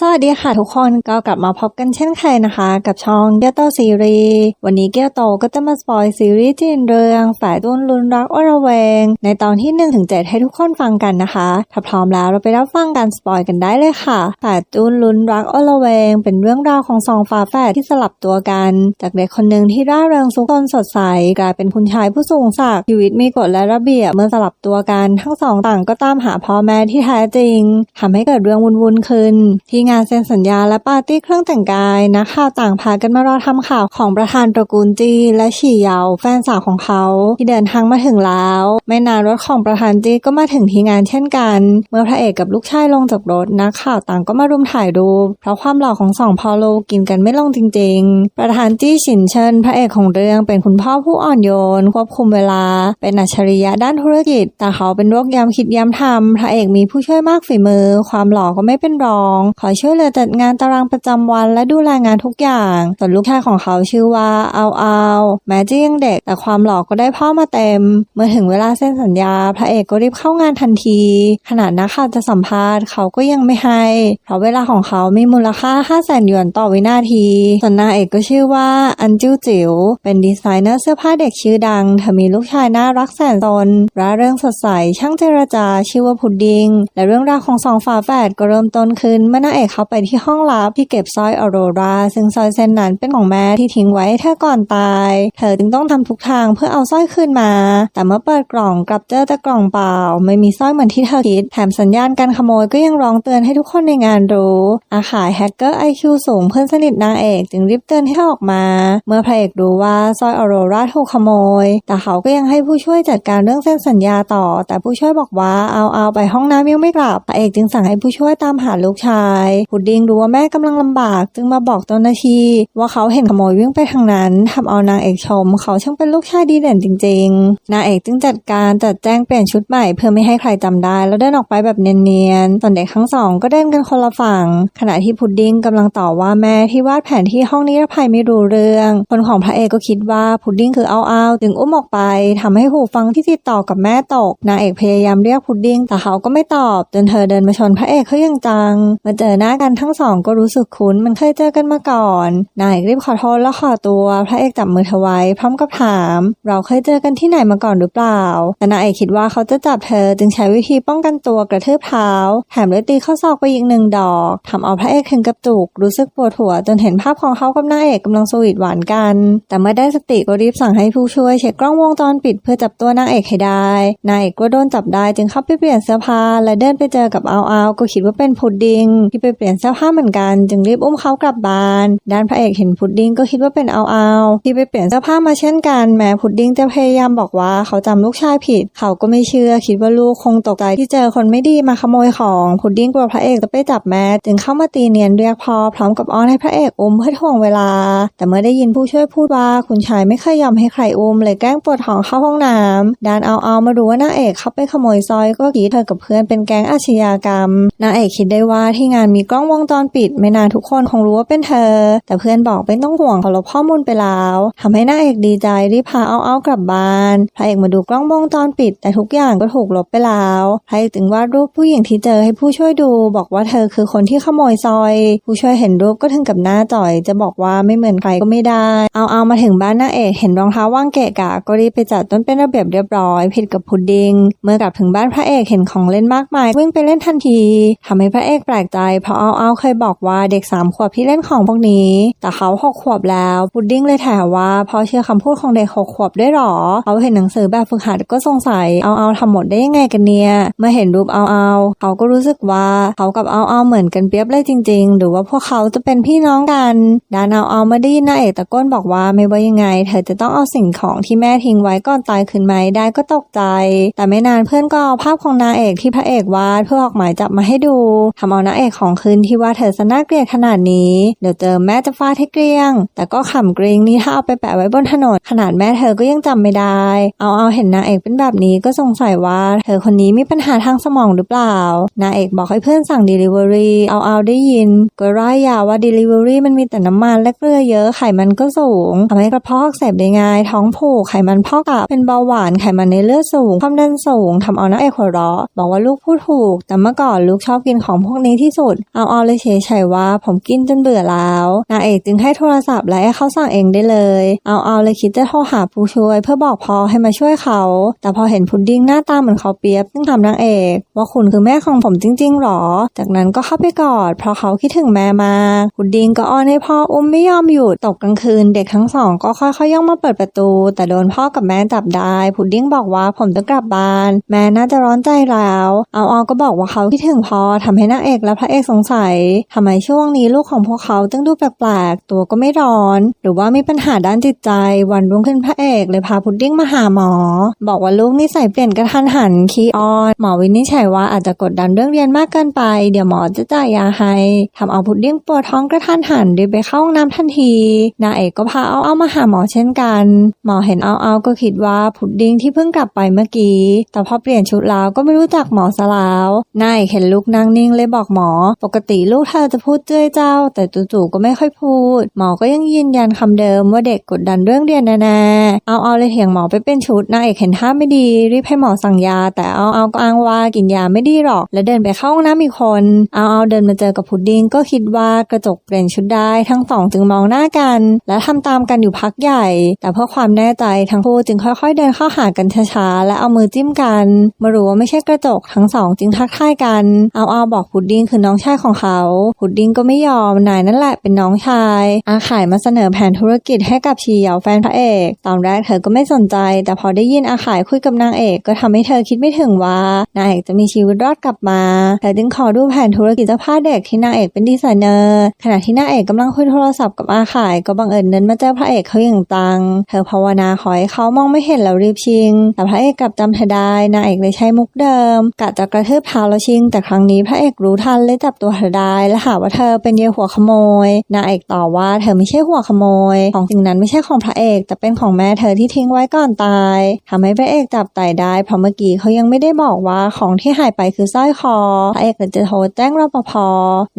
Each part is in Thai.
สวัสดีค่ะทุกคนก็กลับมาพบกันเช่นเคยนะคะ กับช่องเกียวโตซีรีส์วันนี้เกียวโตก็จะมาสปอยซีรีส์จีนเรื่องฝ่ายตุ้นลุนรักอระเวง ในตอนที่1นถึงเให้ทุกคนฟังกันนะคะ ถ้าพร้อมแล้วเราไปรับฟังการสปอยกันได้เลยค่ะฝ่ายตุ้นลุนรักอระเวง เป็นเรื่องราวของสองฝาแฝดที่สลับตัวกัน จากเด็กคนหนึ่งที่ร่าเริงสุขนสดใสกลายเป็นคุณชายผู้สูงศักดิ์ชีวิตมีกฎและระเบียบเมื่อสลับตัวกัน ทั้งสองต่างก็ตามหาพ่อแม่ที่แท้จริงทำให้เกิดเรื่องวุ่นๆขึ้นที่งานเซ็นสัญญาและปาร์ตี้เครื่องแต่งกายนักข่าวต่างพากันมารอทำข่าวของประธานตระกูลจีและฉี่เยาแฟนสาวของเขาที่เดินทางมาถึงแล้ว ไม่นานรถของประธานจีก็มาถึงที่งานเช่นกัน เมื่อพระเอกกับลูกชายลงจากรถนักข่าวต่างก็มารุมถ่ายรูปเพราะความหล่อของสองพอโลกินกันไม่ลงจริง ๆ ประธานจี้ฉินเชิญพระเอกของเรื่องเป็นคุณพ่อผู้อ่อนโยน ควบคุมเวลา เป็นอัจฉริยะด้านธุรกิจ แต่เขาเป็นโรคย้ำคิดย้ำทำพระเอกมีผู้ช่วยมากฝีมือ ความหล่อก็ไม่เป็นรองขอช่วยเหลือจัดงานตารางประจำวันและดูแลงานทุกอย่าง ส่วนลูกชายของเขาชื่อว่าเอาเอาแม้จะยังเด็กแต่ความหล่อก็ได้พ่อมาเต็ม เมื่อถึงเวลาเซ็นสัญญา พระเอกก็รีบเข้างานทันที ขนาดนักข่าวจะสัมภาษณ์เขาก็ยังไม่ให้ เพราะเวลาของเขามีมูลค่า 5 0 0แสนหยวนต่อวินาทีส่วนนางเอกก็ชื่อว่าอันจิวจิ๋วเป็นดีไซเนอร์เสื้อผ้าเด็กชื่อดังเธอมีลูกชายน่ารักแสนสนร่าเริงสดใสช่างเจรจาชื่อว่าพุดดิงและเรื่องราวของสองฝาแฝดก็เริ่มต้นขึ้นเมื่อนางเอกเขาไปที่ห้องลับที่เก็บสร้อยออโรราซึ่งสร้อยเส้นนั้นเป็นของแม่ที่ทิ้งไว้ให้เธอก่อนตาย เธอจึงต้องทำทุกทางเพื่อเอาสร้อยคืนมา แต่เมื่อเปิดกล่องกลับเจอแต่กล่องเปล่า ไม่มีสร้อยเหมือนที่เธอคิด แถมสัญญาณการขโมยก็ยังร้องเตือนให้ทุกคนในงานรู้อาขายแฮกเกอร์ไอคิวสูงเพื่อนสนิทนางเอกจึงรีบเตือนให้อออกมา เมื่อพระเอกรู้ว่าสร้อยออโรราถูกขโมย แต่เขาก็ยังให้ผู้ช่วยจัดการเรื่องเส้นสัญญาต่อ แต่ผู้ช่วยบอกว่าเอาเอาไปห้องน้ำยังไม่กลับพระเอกจึงสั่งให้ผู้ช่วยตามหาลูกชายพุดดิ้งรู้ว่าแม่กำลังลำบาก จึงมาบอกเจ้าหน้าที่ว่าเขาเห็นขโมยวิ่งไปทางนั้นทำเอานางเอกชม เขาช่างเป็นลูกชายดีเด่นจริง ๆ นางเอกจึงจัดการจัดแจ้งเปลี่ยนชุดใหม่เพื่อไม่ให้ใครจำได้ แล้วเดินออกไปแบบเนียนๆส่วนเด็กทั้งสองก็เดินกันคนละฝั่ง ขณะที่พุดดิ้งกำลังต่อว่าแม่ที่วาดแผนที่ห้องนิรภัยไม่รู้เรื่อง คนของพระเอกก็คิดว่าพุดดิ้งคือเอาเอาจึงอุ้มออกไปทำให้หูฟังที่ติดต่อกับแม่ตกนางเอกพยายามเรียกพุดดิ้งแต่เขาก็ไม่ตอบจนเธอเดินมาชนพระเอกเขาอย่างจังมาเจอหน้าากันทั้งสองก็รู้สึกคุ้นมันเคยเจอกันมาก่อน นายรีบขอโทษแล้วขอตัว พระเอกจับมือเธอไว้ พร้อมกับถาม เราเคยเจอกันที่ไหนมาก่อนหรือเปล่า แต่นายเอกคิดว่าเขาจะจับเธอจึงใช้วิธีป้องกันตัวกระทืบเท้าแถมด้วยตีข้อศอกไปอีกหนึ่งดอกทำเอาพระเอกถึงกับจุกรู้สึกปวดหัวจนเห็นภาพของเขากับนายเอกกำลังสวีทหวานกัน แต่เมื่อได้สติก็รีบสั่งให้ผู้ช่วยเช็คกล้องวงจรปิดเพื่อจับตัวนางเอกให้ได้นายเอกก็โดนจับได้จึงเข้าไปเปลี่ยนเสื้อผ้าและเดินไปเจอกับเอาเอาก็คิดว่าเป็นพุดดิ้งที่ไปเปลี่ยนเสื้อผ้าเหมือนกันจึงรีบอุ้มเขากลับบ้าน ด้านพระเอกเห็นพุดดิ้งก็คิดว่าเป็นเอาเอาที่ไปเปลี่ยนเสื้อผ้ามาเช่นกันแม้พุดดิ้งจะพยายามบอกว่าเขาจำลูกชายผิด เขาก็ไม่เชื่อคิดว่าลูกคงตกใจที่เจอคนไม่ดีมาขโมยของพุดดิ้งกลัวพระเอกจะไปจับแม่จึงเข้ามาตีเนียนเรียกพอพร้อมกับอ้อนให้พระเอกอุ้มเพื่อถ่วงเวลา แต่เมื่อได้ยินผู้ช่วยพูดว่าคุณชายไม่เคยยอมให้ใครอุ้มเลยแกล้งปวดท้องเข้าห้องน้ำด้านเอาเอามาดูว่านางเอกเขาไปขโมยซอยก็คิดเธอกับเพื่อนเป็นแก๊งอาชญากรรมนางเอกคิดได้ว่าที่งานมีกล้องวงจรปิด ไม่นานทุกคนคงรู้ว่าเป็นเธอ แต่เพื่อนบอกไม่ต้องห่วงเขาลบข้อมูลไปแล้วทำให้น้าเอกดีใจรีบพาเอาเอากลับบ้านพระเอกมาดูกล้องวงจรปิด แต่ทุกอย่างก็ถูกลบไปแล้วพระเอกจึงวาดรูปผู้หญิงที่เจอให้ผู้ช่วยดู บอกว่าเธอคือคนที่ขโมยซอย ผู้ช่วยเห็นรูปก็ถึงกับหน้าจ่อย จะบอกว่าไม่เหมือนใครก็ไม่ได้ เอาเอามาถึงบ้านน้าเอกเห็นรองเท้าว่างเกะกะก็รีบไปจัดต้นเป็นระเบียบเรียบร้อยผิดกับพุดดิ้งเมื่อกลับถึงบ้านพระเอกเห็นของเล่นมากมายวิ่งไปเล่นทันทีทำให้พระเอกแปลกใจเพราะเอาเอาเคยบอกว่าเด็กสามขวบที่เล่นของพวกนี้ แต่เขาหกขวบแล้วพุดดิ้งเลยถามว่าพอเชื่อคำพูดของเด็กหกขวบได้หรอเขาเห็นหนังสือแบบฝึกหัดก็สงสัยเอาเอาทำหมดได้ยังไงกันเนี่ยเมื่อเห็นรูปเอาเอาเขาก็รู้สึกว่าเขากับเอาเอาเหมือนกันเปียบเลยจริง ๆ หรือว่าพวกเขาจะเป็นพี่น้องกันดานเอาเอามาด้ยินาเอกตะโกนบอกว่าไม่ว่ายังไง เธอจะต้องเอาสิ่งของที่แม่ทิ้งไว้ก่อนตายคืนไหมได้ก็ตกใจ แต่ไม่นานเพื่อนก็เอาภาพของนางเอกที่พระเอกวาดเพื่อออกหมายจับมาให้ดูทำเอานางเอกของคืนที่ว่าเธอสน่าเกลียดขนาดนี้ เดี๋ยวเจอแม่จะฟาดให้เกลี้ยง แต่ก็ขำเกรงนี่ถ้าเอาไปแปะไว้บนถนน ขนาดแม่เธอก็ยังจำไม่ได้ เอาเอาเห็นนางเอกเป็นแบบนี้ก็สงสัยว่า เธอคนนี้มีปัญหาทางสมองหรือเปล่านางเอกบอกให้เพื่อนสั่ง Delivery เอาเอาได้ยิน ก็ร่ายยาวว่า Delivery มันมีแต่น้ำมันและเกลือเยอะไขมันก็สูงทำให้กระเพาะอักเสบได้ง่ายท้องผูกไขมันพอกตับเป็นเบาหวานไขมันในเลือดสูงความดันสูงทำเอานางเอกหัวเราะบอกว่าลูกพูดถูก แต่เมื่อก่อนลูกชอบกินของพวกนี้ที่สุดเอาเอาเลยเฉยๆว่าผมกินจนเบื่อแล้วนางเอกจึงให้โทรศัพท์และให้เขาสั่งเองได้เลย เอาเอาเลยคิดจะโทรหาผู้ช่วย เพื่อบอกพอให้มาช่วยเขา แต่พอเห็นพุดดิ้งหน้าตาเหมือนเขาเปียบซึ่งทำนางเอก ว่าคุณคือแม่ของผมจริงๆหรอ จากนั้นก็เข้าไปกอดเพราะเขาคิดถึงแม่มากพุดดิ้งก็อ้อนให้พ่ออุ้มไม่ยอมหยุดตกกลางคืน เด็กทั้งสองก็ค่อยๆย่องมาเปิดประตู แต่โดนพ่อกับแม่จับได้พุดดิ้งบอกว่าผมจะกลับบ้าน แม่น่าจะร้อนใจแล้ว เอาเอาก็บอกว่าเขาคิดถึงพ่อทำให้นางเอกและพระเอกสงสัยทำไมช่วงนี้ลูกของพวกเขาจึงดูแปลกๆ ตัวก็ไม่ร้อน หรือว่ามีปัญหาด้านจิตใจ วันรุ่งขึ้นพระเอกเลยพาพุดดิ้งมาหาหมอ บอกว่าลูกนิสัยเปลี่ยนกระทันหันขี้อ้อน หมอวินิจฉัยว่าอาจจะกดดันเรื่องเรียนมากเกินไป เดี๋ยวหมอจะจ่ายยาให้ทำเอาพุดดิ้งปวดท้องกระทันหันรีบไปเข้าห้องน้ำทันทีนางเอกก็พาเอาเอามาหาหมอเช่นกัน หมอเห็นเอาเอาก็คิดว่าพุดดิ้งที่เพิ่งกลับไปเมื่อกี้ แต่พอเปลี่ยนชุดแล้วก็ไม่รู้จักหมอซะแล้วนายเอกเห็นลูกนั่งนิ่งเลยบอกหมอปกติลูกเธอจะพูดเจ้ยเจ้า แต่จู่ๆก็ไม่ค่อยพูด หมอก็ยังยืนยันคำเดิมว่าเด็กกดดันเรื่องเรียนแน่ๆเอาเอาเลยเถียงหมอไปเป็นชุดนายเอกเห็นท่าไม่ดีรีบให้หมอสั่งยา แต่เอาเอาก็อ้างว่ากินยาไม่ดีหรอก แล้วเดินไปเข้าห้องน้ำอีกคน เอาเอาเดินมาเจอกับพุดดิ้งก็คิดว่ากระจกเปลี่ยนชุดได้ ทั้งสองจึงมองหน้ากัน และทำตามกันอยู่พักใหญ่ แต่เพื่อความแน่ใจทั้งคู่จึงค่อยๆ เดินเข้าหากันช้าๆและเอามือจิ้มกัน มารู้ว่าไม่ใช่กระจกทั้งสองจึงทักทายกัน เอาเอาบอกพุดดิ้งคือน้องชายของเขาพุดดิ้งก็ไม่ยอมนายนั่นแหละเป็นน้องชายอาขายมาเสนอแผนธุรกิจให้กับชีเหยาแฟนพระเอก ตอนแรกเธอก็ไม่สนใจ แต่พอได้ยินอาขายคุยกับนางเอกก็ทำให้เธอคิดไม่ถึงว่านางเอกจะมีชีวิตรอดกลับมาเธอจึงขอดูแผนธุรกิจเสื้อผ้าเด็กที่นางเอกเป็นดีไซเนอร์ขณะที่นางเอกกำลังคุยโทรศัพท์กับอาขายก็บังเอิญเดินมาเจอพระเอกเขาอย่างตังเธอภาวนาขอให้เขามองไม่เห็นแล้วรีบชิง แต่พระเอกกลับจำเธอได้นางเอกเลยใช้มุกเดิมกะจะกระเทืบเท้าแล้วชิง แต่ครั้งนี้พระเอกรู้ทันเลยจับตัวเธอได้ และหาว่าเธอเป็นเยายหัวขโมยนางเอกต่อว่าเธอไม่ใช่หัวขโมย ของสิ่งนั้นไม่ใช่ของพระเอก แต่เป็นของแม่เธอที่ทิ้งไว้ก่อนตายทำให้พระเอกจับไต่ได้เพราะเมื่อกี้เขายังไม่ได้บอกว่าของที่หายไปคือสร้อยคอพระเอกเลยจะโทรแจ้งรปภ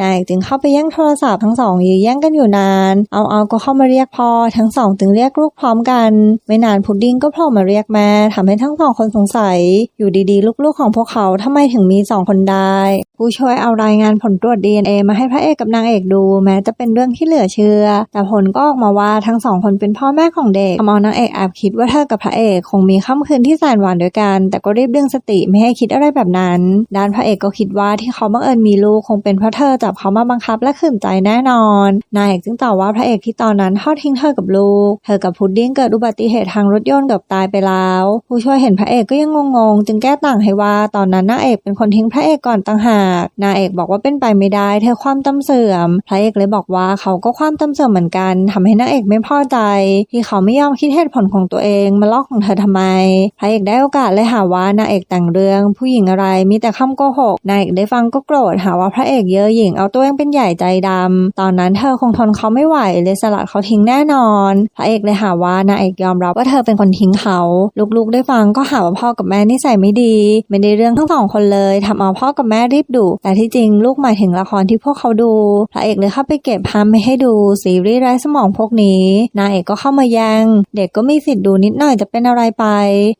นายเอกจึงเข้าไปแย่งโทรศัพท์ทั้งสองยื้อแย่งกันอยู่นาน เอาเอาก็เข้ามาเรียกพ่อทั้งสองจึงเรียกลูกพร้อมกัน ไม่นานพุดดิ้งก็โผล่มาเรียกแม่ทำให้ทั้งสองคนสงสัย อยู่ดีๆ ลูกๆของพวกเขาทำไมถึงมีสองคนได้ ผู้ช่วยเอารายงานผลตรวจ DNA มาให้พระเอกกับนางเอกดู แม้จะเป็นเรื่องที่เหลือเชื่อ แต่ผลก็ออกมาว่าทั้งสองคนเป็นพ่อแม่ของเด็กทำเอานางเอกแอบคิดว่าเธอกับพระเอกคงมีค่ำคืนที่แสนหวานด้วยกัน แต่ก็รีบดึงสติไม่ให้คิดอะไรแบบนั้นด้านพระเอกก็คิดว่าที่เขาบังเอิญมีลูกคงเป็นเพราะเธอจับเขามาบังคับและขืนใจแน่นอนนายเอกจึงตอบว่าพระเอกที่ตอนนั้นทอดทิ้งเธอกับลูก เธอกับพุดดิ้งเกิดอุบัติเหตุทางรถยนต์กือบตายไปแล้ว ผู้ช่วยเห็นพระเอกก็ยังงงๆจึงแก้ต่างให้ว่าตอนนั้นนางเอกเป็นคนทิ้งพระเอกก่อนต่างหากนางเอกบอกว่าเป็นไปไม่ได้ เธอความจำเสื่อมพระเอกเลยบอกว่าเขาก็ความจำเสื่อมเหมือนกันทำให้นางเอกไม่พอใจ ที่เขาไม่ยอมคิดเหตุผลของตัวเองมาลอกของเธอทำไมพระเอกได้โอกาสเลยหาว่านางเอกแต่งเรื่อง ผู้หญิงอะไรมีแต่คำโกหกนางเอกได้ฟังก็โกรธหาว่าพระเอกเยอะหญิงเอาตัวเองเป็นใหญ่ใจดำตอนนั้นเธอคงทนเขาไม่ไหวเลยสลัดเขาทิ้งแน่นอนพระเอกเลยหาว่านางเอกยอมรับว่าเธอเป็นคนทิ้งเขา ลูกๆได้ฟังก็หาว่าพ่อกับแม่นิสัยไม่ดี ไม่ได้เรื่องทั้งสองคนเลยทำเอาพ่อกับแม่รีบดแต่ที่จริงลูกหมายถึงละครที่พวกเขาดู พระเอกเลยเข้าไปเก็บภาพไม่ให้ดูซีรีส์ไร้สมองพวกนี้นางเอกก็เข้ามาแย่งเด็กก็มีสิทธิ์ดูนิดหน่อยจะเป็นอะไรไป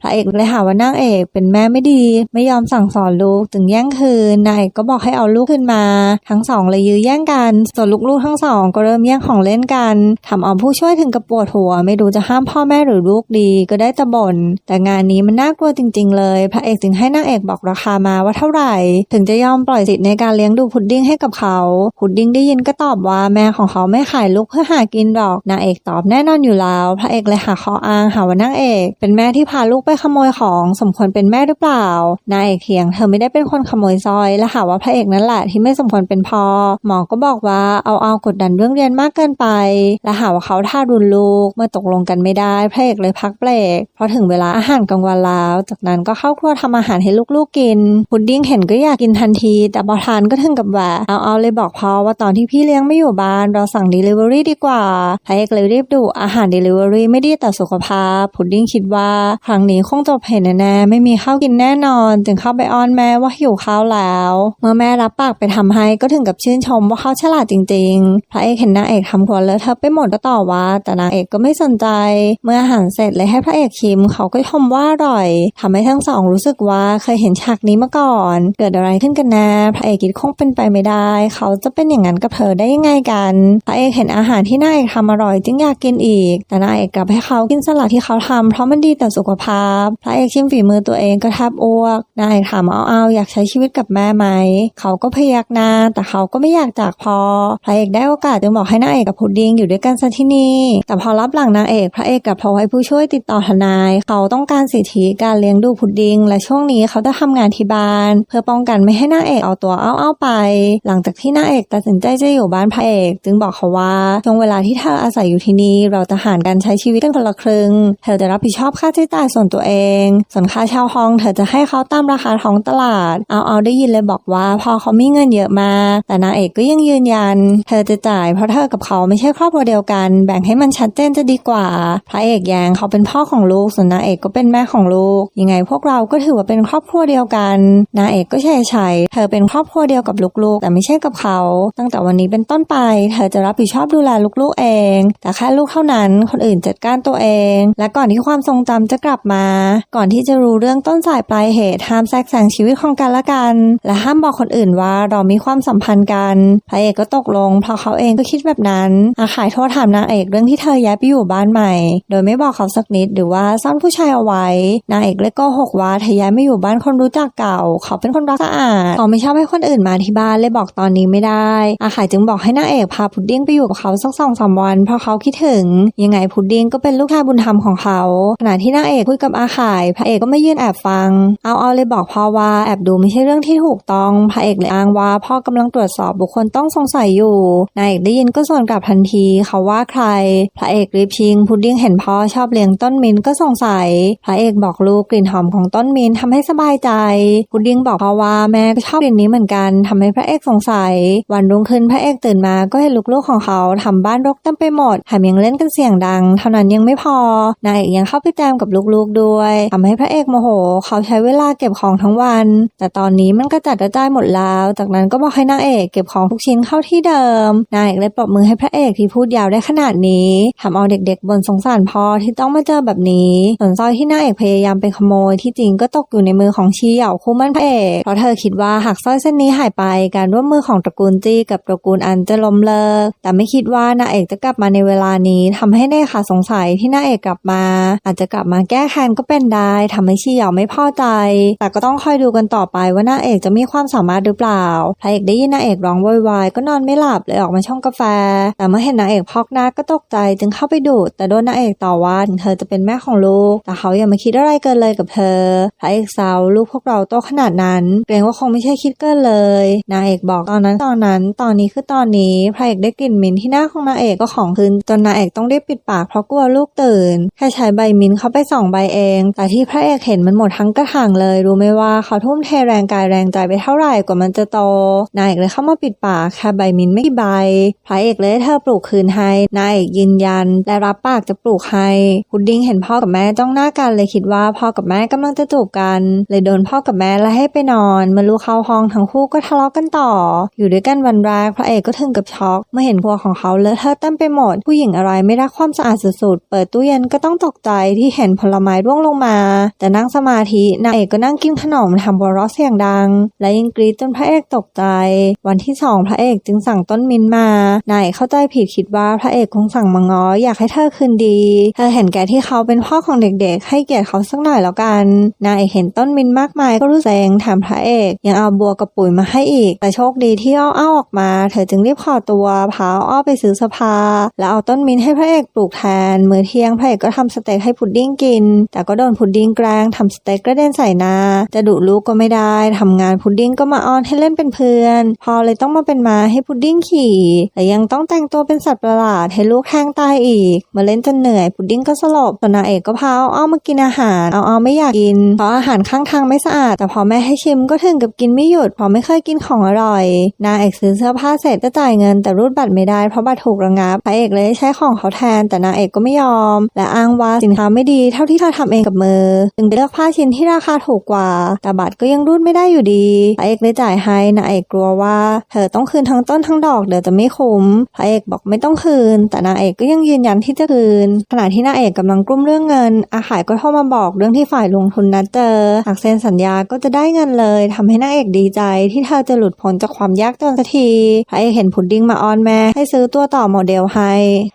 พระเอกเลยหาว่านางเอกเป็นแม่ไม่ดี ไม่ยอมสั่งสอนลูกจึงแย่งคืนนางเอกก็บอกให้เอาลูกขึ้นมา ทั้งสองเลยยื้อแย่งกันส่วนลูกๆทั้งสองก็เริ่มแย่งของเล่นกันทำเอาผู้ช่วยถึงกับปวดหัว ไม่รู้จะห้ามพ่อแม่หรือลูกดีก็ได้แต่บ่นแต่งานนี้มันน่ากลัวจริง ๆ เลย พระเอกจึงให้นางเอกบอกราคามาว่าเท่าไหร่ ถึงจะยอมปล่อยสิทธิ์ในการเลี้ยงดูพุดดิ้งให้กับเขา พุดดิ้งได้ยินก็ตอบว่าแม่ของเขาไม่ขายลูกเพื่อหากินหรอกนางเอกตอบแน่นอนอยู่แล้ว พระเอกเลยหาข้ออ้างหาว่านางเอก เป็นแม่ที่พาลูกไปขโมยของสมควรเป็นแม่หรือเปล่านางเอกเถียงเธอไม่ได้เป็นคนขโมยซอย และหาว่าพระเอกนั่นแหละที่ไม่สมควรเป็นพ่อหมอก็บอกว่าเอาเอากดดันเรื่องเรียนมากเกินไป และหาว่าเขาท่ารุนลูกเมื่อตกลงกันไม่ได้พระเอกเลยพักเบรกพราะถึงเวลาอาหารกลางวันแล้ว จากนั้นก็เข้าครัวทำอาหารให้ลูกๆกิน พุดดิ้งเห็นก็อยากกินทันทีแต่พอทานก็ถึงกับแหวเอาเอาเลยบอกพ่อว่าตอนที่พี่เลี้ยงไม่อยู่บ้านเราสั่ง Delivery ดีกว่าพระเอกเลยรีบดูอาหาร Delivery ไม่ดีต่อสุขภาพ พุดดิ้งคิดว่าครั้งนี้คงจบเพนแน่ๆไม่มีข้าวกินแน่นอน จึงเข้าไปอ้อนแม่ว่าหิวข้าวแล้ว เมื่อแม่รับปากไปทำให้ก็ถึงกับชื่นชมว่าเขาฉลาดจริงๆพระเอกเห็นนางเอกทำครัวเลอะเทอะไปหมดก็ต่อว่า แต่นางเอกก็ไม่สนใจ เมื่ออาหารเสร็จเลยให้พระเอกชิมเขาก็ชมว่าอร่อยทำให้ทั้งสองรู้สึกว่าเคยเห็นฉากนี้มาก่อน เกิดอะไรขึ้นกันแน่พระเอกคิดคงเป็นไปไม่ได้ เขาจะเป็นอย่างนั้นกับเธอได้ยังไงกันพระเอกเห็นอาหารที่นางเอกทำอร่อยจึงอยากกินอีก แต่นางเอกกลับให้เขากินสลัดที่เขาทำเพราะมันดีต่อสุขภาพ พระเอกชิมฝีมือตัวเองก็แทบอ้วกนางเอกถามเอาเอาๆอยากใช้ชีวิตกับแม่ไหม เขาก็พยักหน้าแต่เขาก็ไม่อยากจากพอ พระเอกได้โอกาสจึงบอกให้นางเอกกับพุดดิ้งอยู่ด้วยกันซะที่นี่ แต่พอรับหลังนางเอกพระเอกกับโทรให้ผู้ช่วยติดต่อทนาย เขาต้องการสิทธิการเลี้ยงดูพุดดิ้งและช่วงนี้เขาจะทำงานที่บ้าน เพื่อป้องกันไม่ให้นางเอกเอาตัวเอาเอ้าไป หลังจากที่นางเอกตัดสินใจจะอยู่บ้านพระเอก จึงบอกเขาว่าช่วงเวลาที่เธออาศัยอยู่ที่นี่เราจะหารกันใช้ชีวิตกันคนละครึ่ง เธอจะรับผิดชอบค่าใช้จ่ายส่วนตัวเอง ส่วนค่าเช่าห้องเธอจะให้เขาตามราคาท้องตลาด เอาเอาได้ยินเลยบอกว่าพอเขามีเงินเยอะมา แต่นางเอกก็ยังยืนยัน เธอจะจ่ายเพราะเธอกับเขาไม่ใช่ครอบครัวเดียวกัน แบ่งให้มันชัดเจนจะดีกว่า พระเอกแยงเขาเป็นพ่อของลูก ส่วนนางเอกก็เป็นแม่ของลูก ยังไงพวกเราก็ถือว่าเป็นครอบครัวเดียวกัน นางเอกก็เฉยเฉยๆเธธอเป็นครอบครัวเดียวกับลูกๆ แต่ไม่ใช่กับเขา ตั้งแต่วันนี้เป็นต้นไป เธอจะรับผิดชอบดูแลลูกๆเอง แต่แค่ลูกเท่านั้น คนอื่นจัดการตัวเอง และก่อนที่ความทรงจำจะกลับมา ก่อนที่จะรู้เรื่องต้นสายปลายเหตุห้ามแทรกแซงชีวิตของกันและกัน และห้ามบอกคนอื่นว่าเรามีความสัมพันธ์กันพระเอกก็ตกลงเพราะเขาเองก็คิดแบบนั้นอาขายโทษถามนางเอกเรื่องที่เธอย้ายไปอยู่บ้านใหม่ โดยไม่บอกเขาสักนิดหรือว่าซ่อนผู้ชายเอาไว้นางเอกเลยก็หกว่าเธอย้ายไม่อยู่บ้านคนรู้จักเก่า เขาเป็นคนรักสะอาดไม่ชอบให้คนอื่นมาที่บ้านเลยบอกตอนนี้ไม่ได้อาขายจึงบอกให้นางเอกพาพุดดิ้งไปอยู่กับเขาสักสองสามวัน เพราะเขาคิดถึง ยังไงพุดดิ้งก็เป็นลูกชายบุญธรรมของเขาขณะที่นางเอกคุยกับอาขาย พระเอกก็ไม่ยื่นแอบฟัง เอาเอาเลยบอกพ่อว่าแอบดูไม่ใช่เรื่องที่ถูกต้อง พระเอกเลยอ้างว่าพ่อกำลังตรวจสอบบุคคลต้องสงสัยอยู่นายเอกได้ยินก็ส่วนกลับทันทีเขาว่าใคร พระเอกรีบชิง พุดดิ้งเห็นพ่อชอบเลี้ยงต้นมินก็สงสัย พระเอกบอกลูกกลิ่นหอมของต้นมินทำให้สบายใจ พุดดิ้งบอกพ่อว่าแม่ก็ชอบกลิ่นนี้เหมือนกันทำให้พระเอกสงสัย วันรุ่งขึ้นพระเอกตื่นมาก็เห็นลูกๆของเขาทำบ้านรกเต็มไปหมดแถมยังเล่นกันเสียงดัง เท่านั้นยังไม่พอนายเอกยังเข้าไปแจมกับลูกๆด้วยทำให้พระเอกโมโห เขาใช้เวลาเก็บของทั้งวัน แต่ตอนนี้มันก็จัดกระจายหมดแล้ว จากนั้นก็บอกให้นางเอกเก็บของทุกชิ้นเข้าที่เดิมนายเอกเลยปรบมือให้พระเอกที่พูดยาวได้ขนาดนี้ทำเอาเด็กๆบนสงสารพ่อที่ต้องมาเจอแบบนี้ส่วนสร้อยที่นางเอกพยายามไปขโมยที่จริงก็ตกอยู่ในมือของชีเหย่าคู่มั่นพระเอกเพราะเธอคิดว่าหากสร้อยเส้นนี้หายไปการร่วมมือของตระกูลจี้กับตระกูลอันจะล้มเลิก แต่ไม่คิดว่านางเอกจะกลับมาในเวลานี้ทำให้นายขาสงสัยที่นางเอกกลับมา อาจจะกลับมาแก้แค้นก็เป็นได้ทำให้ชีเหย่าไม่พอใจ แต่ก็ต้องคอยดูกันต่อไปว่านางเอกจะมีความสามารถหรือเปล่าพระเอกได้ยินนางเอกร้องโวยวายก็นอนไม่หลับเลยออกมาช่องกาแฟ แต่เมื่อเห็นนางเอกพอกหน้าก็ตกใจจึงเข้าไปดูดแต่โดนนางเอกต่อว่าเธอจะเป็นแม่ของลูก แต่เขาอย่ามาคิดอะไรเกินเลยกับเธอพระเอกสาวลูกพวกเราโตขนาดนั้นเกรงว่าคงไม่ใช่คิดเกินเลย นางเอกบอกตอนนั้นตอนนั้น ตอนนี้คือตอนนี้พระเอกได้กลิ่นมิ้นที่หน้าของนางเอกก็ของคืนจนนางเอกต้องรีบปิดปากเพราะกลัวลูกตื่น แค่ใช้ใบมิ้นเข้าไปสองใบเอง แต่ที่พระเอกเห็นมันหมดทั้งกระถางเลย รู้ไหมว่าเขาทุ่มเทแรงกายแรงใจไปเท่าไหร่กว่ามันจะโต นายเอกเลยเข้ามาปิดปากแค่ใบมิ้นไม่กี่ใบ พระเอกเลยให้เธอปลูกคืนให้ นายเอกยืนยันและรับปากจะปลูกให้พุดดิ้งเห็นพ่อกับแม่จ้องหน้ากันเลยคิดว่าพ่อกับแม่กำลังจะจูบกัน เลยโดนพ่อกับแม่ไล่ให้ไปนอนเมื่อลูกเข้าห้องทั้งคู่ก็ทะเลาะกันต่อ อยู่ด้วยกันวันแรกพระเอกก็ถึงกับช็อกเมื่อเห็นครัวของเขาเลอะเทอะเต็มไปหมด ผู้หญิงอะไรไม่รักความสะอาดสุดๆ เปิดตู้เย็นก็ต้องตกใจที่เห็นผลไม้ร่วงลงมา แต่นั่งสมาธินางเอกก็นั่งกินขนมทำหัวราะเสียงดัง และยิงกรีดจนพระเอกตกใจ วันที่สองพระเอกจึงสั่งต้นมินมานายเอกเข้าใจผิดคิดว่าพระเอกคงสั่งมาง้ออยากให้เธอคืนดี เธอเห็นแก่ที่เขาเป็นพ่อของเด็กๆ ให้เกียรติเขาสักหน่อยแล้วกันนายเอกเห็นต้นมินมากมายก็รู้สึกเองแถมพระเอกยังเอาบัวกับปุ๋ยมาให้อีก แต่โชคดีที่อ้ออ้าออกมา เธอจึงรีบขอตัวพาอ้อไปซื้อสภา แล้วเอาต้นมิ้นให้พระเอกปลูกแทน มื้อเที่ยงพระเอกก็ทำสเต็กให้พุดดิ้งกิน แต่ก็โดนพุดดิ้งแกล้งทำสเต็กกระเด็นใส่นา จะดุลูกก็ไม่ได้ทำงานพุดดิ้งก็มาอ้อนให้เล่นเป็นเพื่อน พอเลยต้องมาเป็นม้าให้พุดดิ้งขี่แต่ยังต้องแต่งตัวเป็นสัตว์ประหลาดให้ลูกแทงตายอีก มาเล่นจนเหนื่อย พุดดิ้งก็สลบส่วนนาเอกก็พาอาอ้อมากินอาหาร เอาเอไม่อยากกิน เพราะอาหารข้างทางไม่สะอาด แต่พอแม่ให้ชิมก็ถึงกับกินไม่หยุดเพราะไม่เคยกินของอร่อย นางเอกซื้อเสื้อผ้าเสร็จจะจ่ายเงินแต่รูดบัตรไม่ได้เพราะบัตรถูกระงับพระเอกเลยใช้ของเขาแทน แต่นางเอกก็ไม่ยอม และอ้างว่าสินค้าไม่ดีเท่าที่เธอทำเองกับมือ จึงไปเลือกผ้าชิ้นที่ราคาถูกกว่า แต่บัตรก็ยังรูดไม่ได้อยู่ดีพระเอกเลยจ่ายให้นางเอกกลัวว่า เธอต้องคืนทั้งต้นทั้งดอกเดี๋ยวจะไม่คุ้มพระเอกบอกไม่ต้องคืน แต่นางเอกก็ยังยืนยันที่จะคืน ขณะที่นางเอกกำลังกลุ้มเรื่องเงิน อาขายก็โทรมาบอกเรื่องที่ฝ่ายลงทุนนัดเจอหากเซ็นสัญญาก็จะได้เงินเลยทำให้นางเอกดีใจที่เธอจะหลุดพ้นจากความยากจนสักทีพระเอกเห็นพุดดิ้งมาออนแม่ให้ซื้อตัวต่อโมเดลให้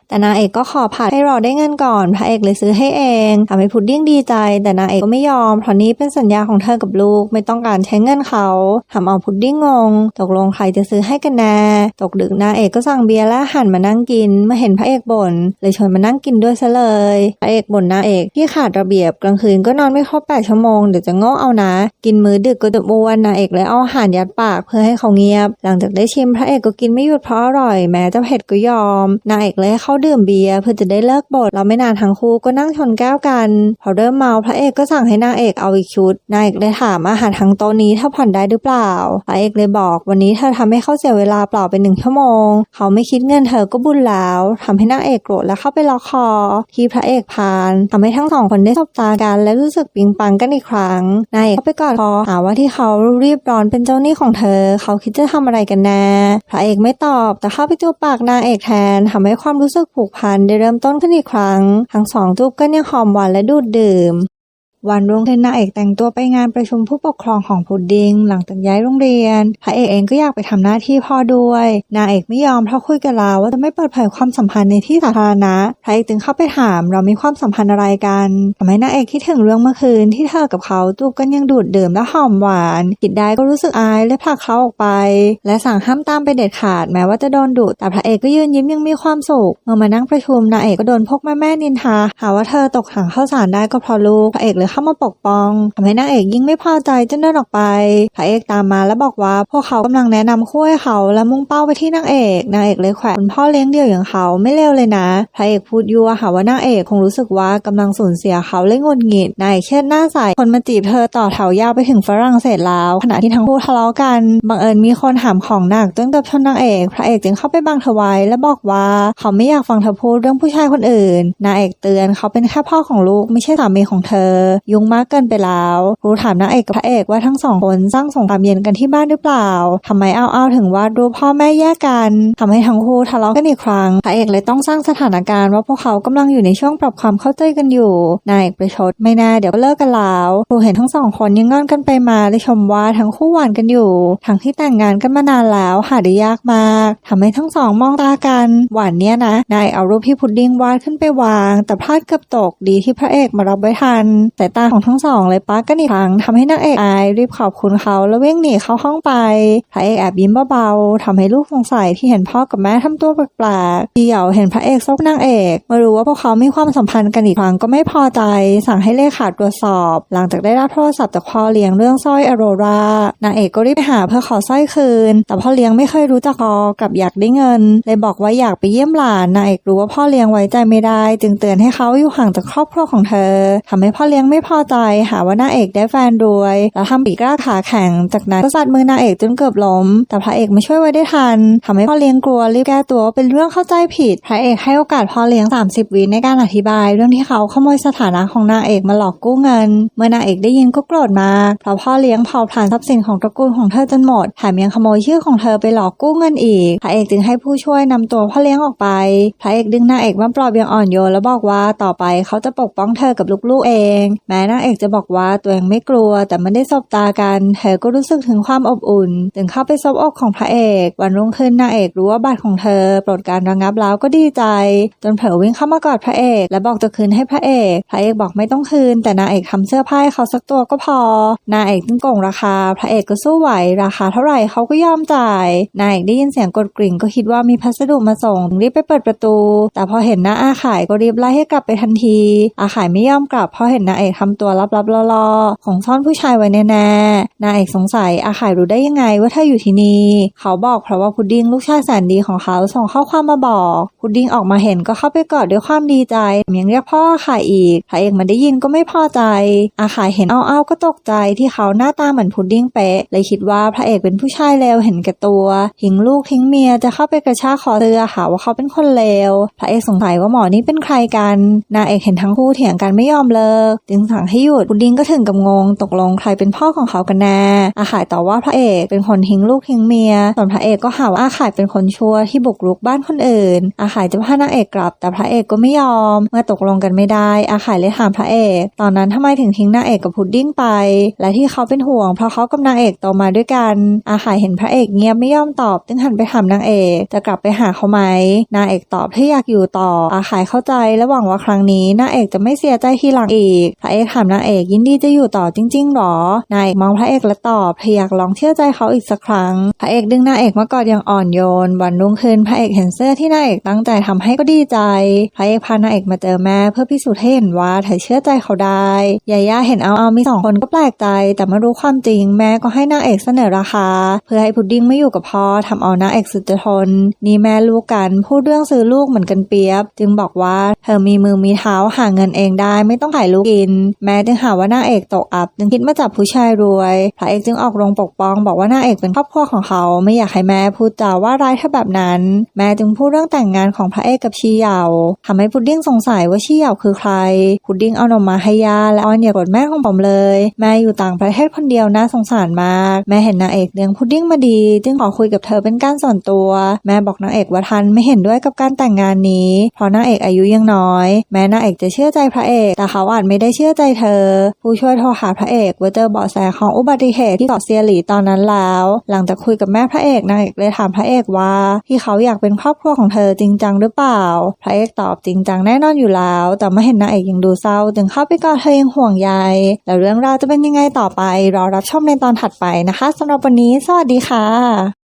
แต่นางเอกก็ขอผัดให้รอได้เงินก่อนพระเอกเลยซื้อให้เองทำให้พุดดิ้งดีใจ แต่นางเอกก็ไม่ยอมเพราะนี้เป็นสัญญาของเธอกับลูกไม่ต้องการใช้เงินเขาทำเอาพุดดิ้งงง ตกลงใครจะซื้อให้กันแน่ตกดึกนางเอกก็สั่งเบียร์และหันมานั่งกินเมื่อเห็นพระเอกบ่นเลยชวนมานั่งกินด้วยซะเลยพระเอกบ่นนางเอกที่ขาดระเบียบกลางคืนก็นอนไม่ครบแปดชั่วโมงเดี๋ยวจะโง่เอานะ กินมื้อดึกก็จะอ้วนนางเอกเลยเอาอาหารยัดปากเพื่อให้เขาเงียบ หลังจากได้ชิมพระเอกก็กินไม่หยุดเพราะอร่อยแม้จะเผ็ดก็ยอมนางเอกเลยให้เขาดื่มเบียร์เพื่อจะได้เลิกบ่นเราไม่นานทั้งคู่ก็นั่งชนแก้วกันพอเริ่มเมาพระเอกก็สั่งให้นางเอกเอาอีกชุดนางเอกเลยถามอาหารทั้งโต๊ะนี้ถ้าผ่อนได้หรือเปล่าพระเอกเลยบอกวันนี้เธอทำให้เขาเสียเวลาเปล่าไปหนึ่งชั่วโมง เขาไม่คิดเงินเธอก็บุญแล้วทำให้นางเอกโกรธและเข้าไปล็อกคอ ที่พระเอกพานทำให้ทั้งสองคนได้สบตากันและรู้สึกปิงปังกันอีกครั้งนายเอกเข้าไปกอดคอหาว่าที่เขารีบร้อนเป็นเจ้าหนี้ของเธอ เขาคิดจะทำอะไรกันแน่พระเอกไม่ตอบแต่เข้าไปจูบปากนางเอกแทนทำให้ความรู้สึกผูกพันได้เริ่มต้นขึ้นอีกครั้ง ทั้งสองจูบกันยังหอมหวานและดูดดื่ม วันรุ่งขึ้นนางเอกแต่งตัวไปงานประชุมผู้ปกครองของพุดดิ้งหลังจากย้ายโรงเรียนพระเอกเองก็อยากไปทำหน้าที่พ่อด้วย นางเอกไม่ยอมเพราะคุยกันแล้วว่าจะไม่เปิดเผยความสัมพันธ์ในที่สาธารณะพระเอกจึงเข้าไปถามเรามีความสัมพันธ์อะไรกันทำให้นางเอกคิดถึงเรื่องเมื่อคืนที่เธอกับเขาจูบกันยังดูดดื่มและหอมหวานคิดได้ก็รู้สึกอายและผลักเขาออกไป และสั่งห้ามตามไปเด็ดขาดแม้ว่าจะโดนดุแต่พระเอกก็ยืนยิ้มยังมีความสุขเมื่อมานั่งประชุมนางเอกก็โดนพวกแม่แม่นินทาหาว่าเธอตกถังข้าวสารได้ก็เพราะลูกพระเอกเลยเข้ามาปกป้องทำให้นางเอกยิ่งไม่พอใจจนเดินออกไป พระเอกตามมาแล้วบอกว่าพวกเขากำลังแนะนำคู่ให้เขาและมุ่งเป้าไปที่นางเอก นางเอกเลยแขวะคุณพ่อเลี้ยงเดี่ยวอย่างเขาไม่เลวเลยนะ พระเอกพูดยั่วหาว่านางเอกคงรู้สึกว่ากำลังสูญเสียเขาเลยงุนหงิดนางเอกเชิดหน้าใสคนมาจีบเธอต่อแถวยาวไปถึงฝรั่งเศสแล้ว ขณะที่ทั้งคู่ทะเลาะกันบังเอิญมีคนถามของหนักจนเกับชนนางเอก พระเอกจึงเข้าไปบังเธอไว้และบอกว่าเขาไม่อยากฟังเธอพูดเรื่องผู้ชายคนอื่น นางเอกเตือนเขาเป็นแค่พ่อของลูกไม่ใช่สามีของเธอยุ่งมากเกินไปแล้วครูถามนางเอกกับพระเอกว่าทั้งสองคนสร้างสงครามเย็นกันที่บ้านหรือเปล่าทำไมเอาเอาๆถึงว่าดูพ่อแม่แยกกันทำให้ทั้งคู่ทะเลาะกันอีกครั้ง พระเอกเลยต้องสร้างสถานการณ์ว่าพวกเขากำลังอยู่ในช่วงปรับความเข้าใจกันอยู่นายเอกประชดไม่แน่เดี๋ยวก็เลิกกันแล้วครูเห็นทั้งสองคนยังงอนกันไปมาเลยชมว่าทั้งคู่หวานกันอยู่ ทั้งที่แต่งงานกันมานานแล้วหาได้ยากมากทำให้ทั้งสองมองตากัน หวานเนี่ยนะนายเอารูปพี่พุดดิ้งวาดขึ้นไปวาง แต่พลาดเกือบตกดีที่พระเอกมารับไว้ทันสายตาของทั้งสองเลยป้ากันอีกครั้งทำให้นางเอกอายรีบขอบคุณเขาแล้วเว่งหนีเข้าห้องไปพระเอกแอบยิ้มเบาๆทำให้ลูกสงสัยที่เห็นพ่อกับแม่ทำตัวแปลกๆเดี่ยวเห็นพระเอกซบนางเอกมื่อรู้ว่าพวกเขามีความสัมพันธ์กันอีกครั้งก็ไม่พอใจ สั่งให้เลขาตรวจสอบ หลังจากได้รับโทรศัพท์จากพ่อเลี้ยงเรื่องสร้อยอโรรานางเอกก็รีบไปหาเพื่อขอสร้อยคืน แต่พ่อเลี้ยงไม่เคยรู้จักพอกับอยากได้เงิน เลยบอกว่าอยากไปเยี่ยมหลานนางเอกรู้ว่าพ่อเลี้ยงไว้ใจไม่ได้ จึงเตือนให้เขาอยู่ห่างจากครอบครัวของเธอทำให้พ่อเลี้ยงไม่พอใจหาว่านางเอกได้แฟนรวย แล้วทำปีกล้าขาแข็ง จากนั้นก็สัดมือนางเอกจนเกือบล้ม แต่พระเอกไม่ช่วยไว้ได้ทันทำให้พ่อเลี้ยงกลัวรีบแก้ตัวว่าเป็นเรื่องเข้าใจผิด พระเอกให้โอกาสพ่อเลี้ยง 30 วิในการอธิบาย เรื่องที่เขาขโมยสถานะของนางเอกมาหลอกกู้เงิน เมื่อนางเอกได้ยินก็โกรธมากเพราะพ่อเลี้ยงเผาผลาญทรัพย์สินของตระกูลของเธอจนหมดแถมยังขโมยชื่อของเธอไปหลอกกู้เงินอีก พระเอกจึงให้ผู้ช่วยนำตัวพ่อเลี้ยงออกไป พระเอกดึงนางเอกมาปลอบอย่างอ่อนโยนแล้วบอกว่าต่อไปเขาจะปกป้องเธอกับลูกๆเองแม้นางเอกจะบอกว่าตัวเองไม่กลัว แต่ไม่ได้สบตากัน เธอก็รู้สึกถึงความอบอุ่นจึงเข้าไปซบอกของพระเอก วันรุ่งขึ้นนางเอกรู้ว่าบัตรของเธอปลดการระงับแล้วก็ดีใจ จนเผลอวิ่งเข้ามากอดพระเอก และบอกจะคืนให้พระเอก พระเอกบอกไม่ต้องคืน แต่นางเอกทำเสื้อผ้าให้เขาสักตัวก็พอนางเอกจึงโกงราคา พระเอกก็สู้ไหว ราคาเท่าไหร่เขาก็ยอมจ่าย นางเอกได้ยินเสียงกดกริ่งก็คิดว่ามีพัสดุมาส่งรีบไปเปิดประตู แต่พอเห็นหน้าอาขายก็รีบไล่ให้กลับไปทันที อาขายไม่ยอมกลับเพราะเห็นนางเอกทำตัวลับๆล่อๆของซ่อนผู้ชายไว้แน่ๆนางเอกสงสัยอาขายรู้ได้ยังไงว่าเธออยู่ที่นี่ เขาบอกเพราะว่าพุดดิ้งลูกชายแสนดีของเขาส่งข้อความมาบอก พุดดิ้งออกมาเห็นก็เข้าไปกอดด้วยความดีใจยังเรียกพ่ออาขายอีกพระเอกมาได้ยินก็ไม่พอใจ อาขายเห็นอ้าวๆก็ตกใจที่เขาหน้าตาเหมือนพุดดิ้งเป๊ะเลยคิดว่าพระเอกเป็นผู้ชายเลวเห็นแก่ตัวทิ้งลูกทิ้งเมียจะเข้าไปกระชากคอเรือหาว่าเขาเป็นคนเลวพระเอกสงสัยว่าหมอนี่เป็นใครกันนางเอกเห็นทั้งคู่เถียงกันไม่ยอมเลิกจึงสั่งให้หยุดพุดดิ้งก็ถึงกับงงตกลงใครเป็นพ่อของเขากันแน่อาข่ายตอบว่าพระเอกเป็นคนทิ้งลูกทิ้งเมีย ส่วนพระเอกก็หาว่าอาข่ายเป็นคนชั่วที่บุกรุกบ้านคนอื่น อาข่ายจะพานางเอกกลับ แต่พระเอกก็ไม่ยอม เมื่อตกลงกันไม่ได้ อาข่ายเลยถามพระเอก ตอนนั้นทำไมถึงทิ้งนางเอกกับพุดดิ้งไป และที่เขาเป็นห่วงเพราะเขากับนางเอกโตมาด้วยกัน อาข่ายเห็นพระเอกเงียบไม่ยอมตอบจึงหันไปถามนางเอกจะกลับไปหาเขาไหมนางเอกตอบที่อยากอยู่ต่อ อาข่ายเข้าใจและหวังว่าครั้งนี้นางเอกจะไม่เสียใจทีหลังอีกพระเอกถามนางเอกยินดีจะอยู่ต่อจริงๆหรอนางเอกมองพระเอกและตอบเธออยากลองเชื่อใจเขาอีกสักครั้ง พระเอกดึงนางเอกมากอดอย่างอ่อนโยนวันรุ่งขึ้นพระเอกเห็นเสื้อที่นางเอกตั้งใจทำให้ก็ดีใจ พระเอกพานางเอกมาเจอแม่เพื่อพิสูจน์ให้เห็นว่าเธอเชื่อใจเขาได้ยาย่าเห็นเอาเอามีสองคนก็แปลกใจ แต่ไม่รู้ความจริงแม่ก็ให้นางเอกเสนอราคา เพื่อให้พุดดิ้งไม่อยู่กับพ่อทำเอานางเอกสุดจะทน นี่แม่ลูกกันพูดเรื่องซื้อลูกเหมือนกันเปียบ จึงบอกว่าเธอมีมือมีเท้าหาเงินเองได้ไม่ต้องขายลูกกินแม่จึงหาว่านางเอกตกอับจึงคิดมาจับผู้ชายรวย พระเอกจึงออกโรงปกป้อง บอกว่านางเอกเป็นครอบครัวของเขา ไม่อยากให้แม่พูดจาว่าร้ายถ้าแบบนั้น แม่จึงพูดเรื่องแต่งงานของพระเอกกับชีเหยาทำให้พุดดิ้งสงสัยว่าชีเหยาคือใคร พุดดิ้งเอานมมาให้ยาและอ้อนอย่ากดแม่ของผมเลย แม่อยู่ต่างประเทศคนเดียวน่าสงสารมาก แม่เห็นนางเอกเลี้ยงพุดดิ้งมาดี จึงขอคุยกับเธอเป็นการส่วนตัว แม่บอกนางเอกว่าทันไม่เห็นด้วยกับการแต่งงานนี้เพราะนางเอกอายุยังน้อย แม้นางเอกจะเชื่อใจพระเอก แต่เขาอาจไม่ได้เชื่อใจเธอ ผู้ช่วยโทรหาพระเอกว่าเจอเบาะแสของอุบัติเหตุที่เกาะเซียหลีตอนนั้นแล้ว หลังจากคุยกับแม่พระเอกนางเอกเลยถามพระเอกว่า ที่เขาอยากเป็นครอบครัวของเธอจริงจังหรือเปล่า พระเอกตอบจริงจังแน่นอนอยู่แล้ว แต่เมื่อเห็นนางเอกยังดูเศร้า จึงเข้าไปกอดเธอยังห่วงใยแล้วเรื่องราวจะเป็นยังไงต่อไปรอรับชมในตอนถัดไปนะคะสำหรับวันนี้สวัสดีค่ะ